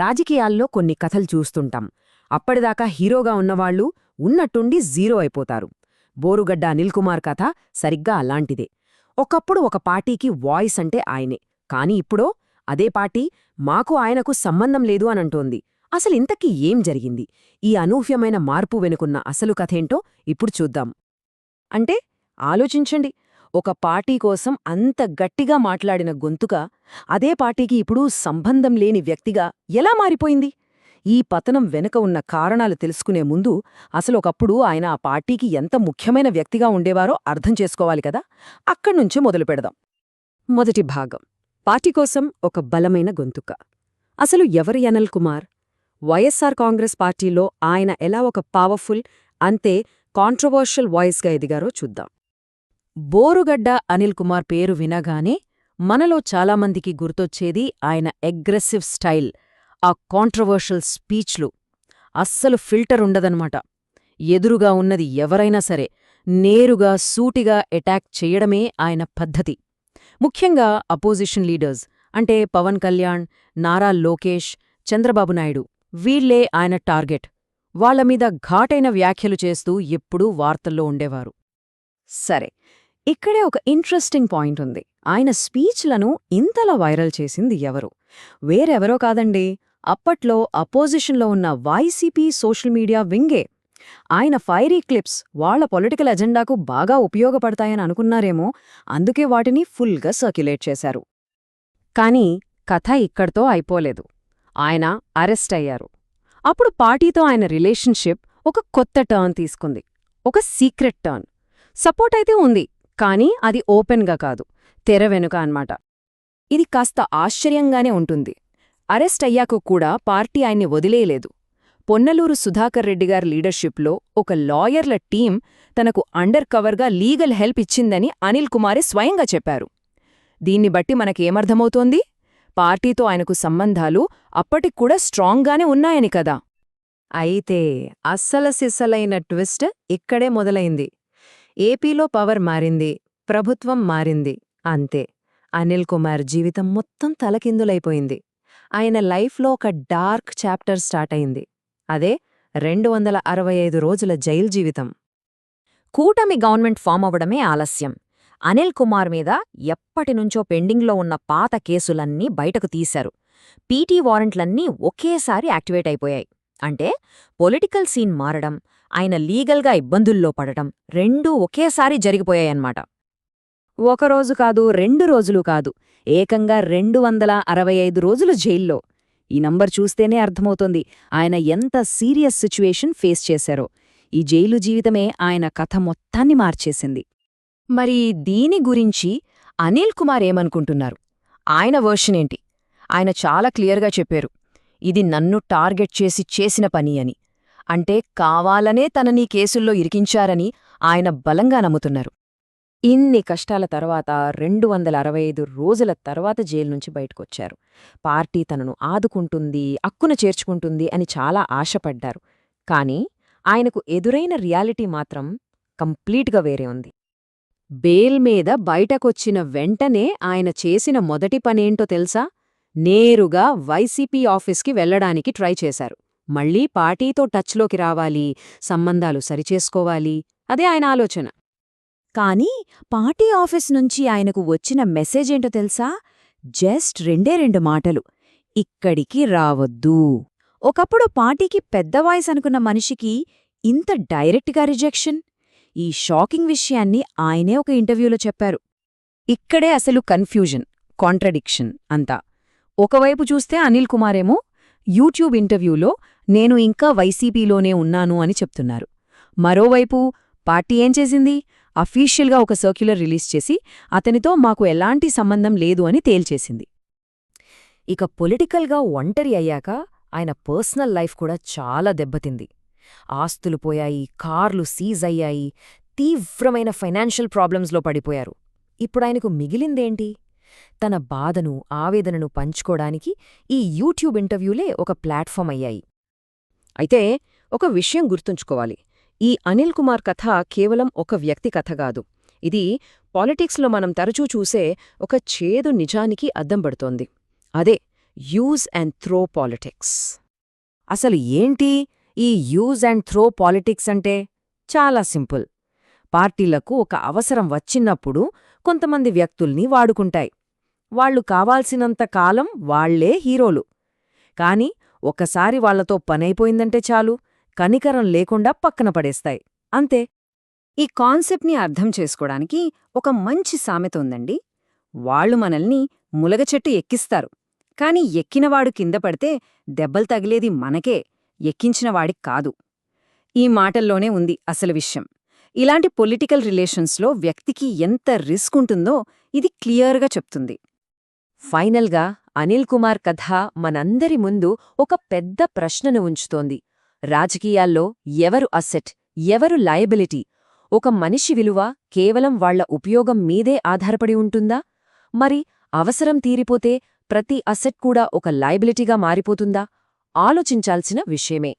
రాజకీయాల్లో కొన్ని కథలు చూస్తుంటాం. అప్పటిదాకా హీరోగా ఉన్నవాళ్ళు ఉన్నట్టుండి జీరో అయిపోతారు. బోరుగడ్డ అనిల్ కుమార్ కథ సరిగ్గా అలాంటిదే. ఒకప్పుడు ఒక పార్టీకి వాయిస్ అంటే ఆయనే. కాని ఇప్పుడో అదే పార్టీ మాకు ఆయనకు సంబంధం లేదు అనంటోంది. అసలింతకీ ఏం జరిగింది? ఈ అనూహ్యమైన మార్పు వెనుకున్న అసలు కథేంటో ఇప్పుడు చూద్దాం. అంటే ఆలోచించండి. ఒక పార్టీ కోసం అంత గట్టిగా మాట్లాడిన గొంతుక అదే పార్టీకి ఇప్పుడు సంబంధం లేని వ్యక్తిగా ఎలా మారిపోయింది? ఈ పతనం వెనుక ఉన్న కారణాలు తెలుసుకునే ముందు అసలు ఒకప్పుడు ఆయన ఆ పార్టీకి ఎంత ముఖ్యమైన వ్యక్తిగా ఉండేవారో అర్థం చేసుకోవాలి కదా? అక్కడ్నుంచే మొదలు పెడదాం. మొదటి భాగం. పార్టీ కోసం ఒక బలమైన గొంతుక. అసలు ఎవరి అనిల్ కుమార్? వైఎస్ఆర్ కాంగ్రెస్ పార్టీలో ఆయన ఎలా ఒక పవర్ఫుల్ అంతే కాంట్రవర్షియల్ వాయిస్గా ఎదిగారో చూద్దాం. బోరుగడ్డ అనిల్ కుమార్ పేరు వినగానే మనలో చాలామందికి గుర్తొచ్చేది ఆయన అగ్రెసివ్ స్టైల్ ఆ కాంట్రవర్షియల్ స్పీచ్లు. అస్సలు ఫిల్టర్ ఉండదన్నమాట. ఎదురుగా ఉన్నది ఎవరైనా సరే నేరుగా సూటిగా అటాక్ చెయ్యడమే ఆయన పద్ధతి. ముఖ్యంగా అపోజిషన్ లీడర్స్ అంటే పవన్ కళ్యాణ్ నారా లోకేష్ చంద్రబాబు నాయుడు. వీళ్ళే ఆయన టార్గెట్. వాళ్ళమీద ఘాటైన వ్యాఖ్యలు చేస్తూ ఎప్పుడూ వార్తల్లో ఉండేవారు. సరే ఇక్కడే ఒక ఇంట్రెస్టింగ్ పాయింట్ ఉంది. ఆయన స్పీచ్లను ఇంతలా వైరల్ చేసింది ఎవరు? వేరెవరో కాదండి. అప్పట్లో అపోజిషన్లో ఉన్న వైసీపీ సోషల్ మీడియా వింగే ఆయన ఫైరీ క్లిప్స్ వాళ్ళ పొలిటికల్ అజెండాకు బాగా ఉపయోగపడతాయని అనుకున్నారేమో అందుకే వాటిని ఫుల్గా సర్క్యులేట్ చేశారు. కానీ కథ ఇక్కడితో అయిపోలేదు. ఆయన అరెస్ట్ అయ్యారు. అప్పుడు పార్టీతో ఆయన రిలేషన్షిప్ ఒక కొత్త టర్న్ తీసుకుంది. ఒక సీక్రెట్ టర్న్ సపోర్ట్ అయితే ఉంది. కానీ అది ఓపెన్గా కాదు తెర వెనుక అన్మాట ఇది కాస్త ఆశ్చర్యంగానే ఉంటుంది. అరెస్ట్ అయ్యాక కూడా పార్టీ ఆయన్ని వదిలేయలేదు. పొన్నలూరు సుధాకర్ రెడ్డిగారి లీడర్షిప్లో ఒక లాయర్ల టీం తనకు అండర్ కవర్గా లీగల్ హెల్ప్ ఇచ్చిందని అనిల్ కుమారే స్వయంగా చెప్పారు. దీన్ని బట్టి మనకేమర్థమవుతోంది? పార్టీతో ఆయనకు సంబంధాలు అప్పటిక్కూడా స్ట్రాంగ్గానే ఉన్నాయని కదా. అయితే అస్సల సిస్సలైన ట్విస్ట్ ఇక్కడే మొదలైంది. ఏపీలో పవర్ మారింది ప్రభుత్వం మారింది అంతే. అనిల్ కుమార్ జీవితం మొత్తం తలకిందులైపోయింది. ఆయన లైఫ్లో ఒక డార్క్ చాప్టర్ స్టార్ట్ అయింది. అదే రెండు వందల అరవై ఐదు రోజుల జైలు జీవితం. కూటమి గవర్నమెంట్ ఫామ్ అవ్వడమే ఆలస్యం. అనిల్ కుమార్ మీద ఎప్పటినుంచో పెండింగ్లో ఉన్న పాత కేసులన్నీ బయటకు తీశారు. పీటీ వారెంట్లన్నీ ఒకేసారి యాక్టివేట్ అయిపోయాయి. అంటే పొలిటికల్ సీన్ మారడం ఆయన లీగల్గా ఇబ్బందుల్లో పడటం రెండూ ఒకేసారి జరిగిపోయాయన్నమాట. ఒకరోజు కాదు రెండు రోజులు కాదు ఏకంగా రెండు వందల అరవై ఐదు రోజులు జైల్లో. ఈ నంబర్ చూస్తేనే అర్థమవుతోంది ఆయన ఎంత సీరియస్ సిచ్యువేషన్ ఫేస్ చేశారో. ఈ జైలు జీవితమే ఆయన కథ మొత్తాన్ని మార్చేసింది. మరి దీని గురించి అనిల్ కుమార్ ఏమనుకుంటున్నారు? ఆయన వర్షన్ ఏంటి? ఆయన చాలా క్లియర్గా చెప్పారు. ఇది నన్ను టార్గెట్ చేసి చేసిన పని అని. అంటే కావాలనే తననీ కేసుల్లో ఇరికించారని ఆయన బలంగా నమ్ముతున్నారు. ఇన్ని కష్టాల తర్వాత రెండు వందల అరవై ఐదు రోజుల తర్వాత జైలు నుంచి బయటకొచ్చారు. పార్టీ తనను ఆదుకుంటుంది అక్కున చేర్చుకుంటుంది అని చాలా ఆశపడ్డారు. కాని ఆయనకు ఎదురైన రియాలిటీ మాత్రం కంప్లీట్గా వేరే ఉంది. బేల్ మీద బయటకొచ్చిన వెంటనే ఆయన చేసిన మొదటి పనేంటో తెలుసా? నేరుగా వైసీపీ ఆఫీస్కి వెళ్ళడానికి ట్రై చేశారు. మళ్ళీ పార్టీతో టచ్లోకి రావాలి సంబంధాలు సరిచేసుకోవాలి అదే ఆయన ఆలోచన. కానీ పార్టీ ఆఫీస్ నుంచి ఆయనకు వచ్చిన మెసేజేంటో తెలుసా? జస్ట్ రెండే రెండు మాటలు. ఇక్కడికి రావద్దు. ఒకప్పుడు పార్టీకి పెద్ద వాయిస్ అనుకున్న మనిషికి ఇంత డైరెక్ట్గా రిజెక్షన్? ఈ షాకింగ్ విషయాన్ని ఆయనే ఒక ఇంటర్వ్యూలో చెప్పారు. ఇక్కడే అసలు కన్ఫ్యూజన్ కాంట్రడిక్షన్ అంతా. ఒకవైపు చూస్తే అనిల్ కుమారేమో యూట్యూబ్ ఇంటర్వ్యూలో నేను ఇంకా వైసీపీలోనే ఉన్నాను అని చెప్తున్నారు. మరోవైపు పార్టీ ఏం చేసింది? అఫీషియల్గా ఒక సర్క్యులర్ రిలీజ్ చేసి అతనితో మాకు ఎలాంటి సంబంధం లేదు అని తేల్చేసింది. ఇక పొలిటికల్గా ఒంటరి అయ్యాక ఆయన పర్సనల్ లైఫ్ కూడా చాలా దెబ్బతింది. ఆస్తులు పోయాయి కార్లు సీజ్ అయ్యాయి తీవ్రమైన ఫైనాన్షియల్ ప్రాబ్లమ్స్లో పడిపోయారు. ఇప్పుడాయనకు మిగిలిందేంటి? తన బాధను ఆవేదనను పంచుకోడానికి ఈ యూట్యూబ్ ఇంటర్వ్యూలే ఒక ప్లాట్ఫామ్ అయ్యాయి. అయితే ఒక విషయం గుర్తుంచుకోవాలి. ఈ అనిల్ కుమార్ కథ కేవలం ఒక వ్యక్తి కథ కాదు. ఇది పాలిటిక్స్లో మనం తరచూ చూసే ఒక చేదు నిజానికి అద్దం పడుతోంది. అదే యూజ్ అండ్ త్రో పాలిటిక్స్. అసలు ఏంటి ఈ యూజ్ అండ్ త్రో పాలిటిక్స్ అంటే? చాలా సింపుల్. పార్టీలకు ఒక అవసరం వచ్చినప్పుడు కొంతమంది వ్యక్తుల్ని వాడుకుంటాయి. వాళ్ళు కావాల్సినంత కాలం వాళ్ళే హీరోలు. కాని ఒకసారి వాళ్ళతో పనైపోయిందంటే చాలు కనికరం లేకుండా పక్కన పడేస్తాయి. అంతే. ఈ కాన్సెప్ట్ని అర్థం చేసుకోవడానికి ఒక మంచి సామెత ఉందండి. వాళ్ళు మనల్ని ములగచెట్టు ఎక్కిస్తారు. కాని ఎక్కినవాడు కింద పడితే దెబ్బలు తగిలేది మనకే ఎక్కించినవాడికి కాదు. ఈ మాటల్లోనే ఉంది అసలు విషయం. ఇలాంటి పొలిటికల్ రిలేషన్స్లో వ్యక్తికి ఎంత రిస్క్ ఉంటుందో ఇది క్లియర్గా చెప్తుంది. ఫైనల్గా అనిల్ కుమార్ కథ మనందరి ముందు ఒక పెద్ద ప్రశ్నను ఉంచుతోంది. రాజకీయాల్లో ఎవరు అసెట్ ఎవరు లయబిలిటీ? ఒక మనిషి విలువ కేవలం వాళ్ళ ఉపయోగం మీదే ఆధారపడి ఉంటుందా? మరి అవసరం తీరిపోతే ప్రతి అసెట్ కూడా ఒక లయబిలిటీగా మారిపోతుందా? ఆలోచించాల్సిన విషయమే.